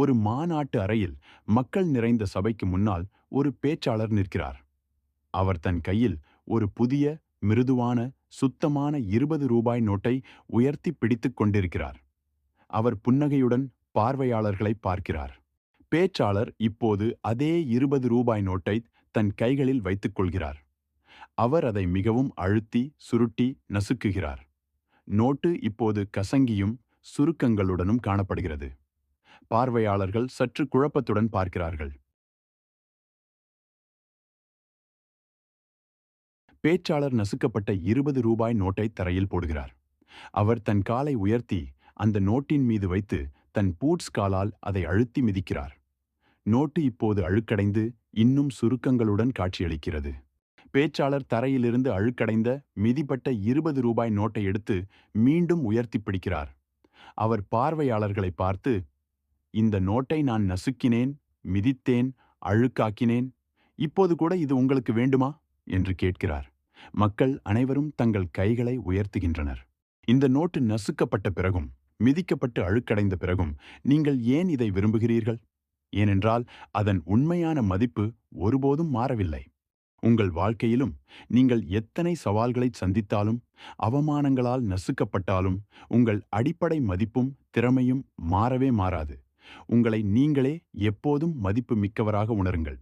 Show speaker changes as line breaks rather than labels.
ஒரு மாநாட்டு அறையில் மக்கள் நிறைந்த சபைக்கு முன்னால் ஒரு பேச்சாளர் நிற்கிறார். அவர் தன் கையில் ஒரு புதிய மிருதுவான சுத்தமான இருபது ரூபாய் நோட்டை உயர்த்தி பிடித்துக் கொண்டிருக்கிறார். அவர் புன்னகையுடன் பார்வையாளர்களை பார்க்கிறார். பேச்சாளர் இப்போது அதே இருபது ரூபாய் நோட்டை தன் கைகளில் வைத்துக் கொள்கிறார். அவர் அதை மிகவும் அழுத்தி சுருட்டி நசுக்குகிறார். நோட்டு இப்போது கசங்கியும் சுருக்கங்களுடனும் காணப்படுகிறது. பார்வையாளர்கள் சற்று குழப்பத்துடன் பார்க்கிறார்கள். பேச்சாளர் நசுக்கப்பட்ட இருபது ரூபாய் நோட்டை தரையில் போடுகிறார். அவர் தன் காலை உயர்த்தி அந்த நோட்டின் மீது வைத்து தன் பூட்ஸ் காலால் அதை அழுத்தி மிதிக்கிறார். நோட்டு இப்போது அழுக்கடைந்து இன்னும் சுருக்கங்களுடன் காட்சியளிக்கிறது. பேச்சாளர் தரையிலிருந்து அழுக்கடைந்த மிதிப்பட்ட இருபது ரூபாய் நோட்டை எடுத்து மீண்டும் உயர்த்தி பிடிக்கிறார். அவர் பார்வையாளர்களை பார்த்து இந்த நோட்டை நான் நசுக்கினேன் மிதித்தேன் அழுக்காக்கினேன். இப்போது கூட இது உங்களுக்கு வேண்டுமா? என்று கேட்கிறார். மக்கள் அனைவரும் தங்கள் கைகளை உயர்த்துகின்றனர். இந்த நோட்டு நசுக்கப்பட்ட பிறகும் மிதிக்கப்பட்டு அழுக்கடைந்த பிறகும் நீங்கள் ஏன் இதை விரும்புகிறீர்கள்? ஏனென்றால் அதன் உண்மையான மதிப்பு ஒருபோதும் மாறவில்லை. உங்கள் வாழ்க்கையிலும் நீங்கள் எத்தனை சவால்களை சந்தித்தாலும் அவமானங்களால் நசுக்கப்பட்டாலும் உங்கள் அடிப்படை மதிப்பும் திறமையும் மாறவே மாறாது. உங்களை நீங்களே எப்போதும் மதிப்பு மிக்கவராக உணருங்கள்.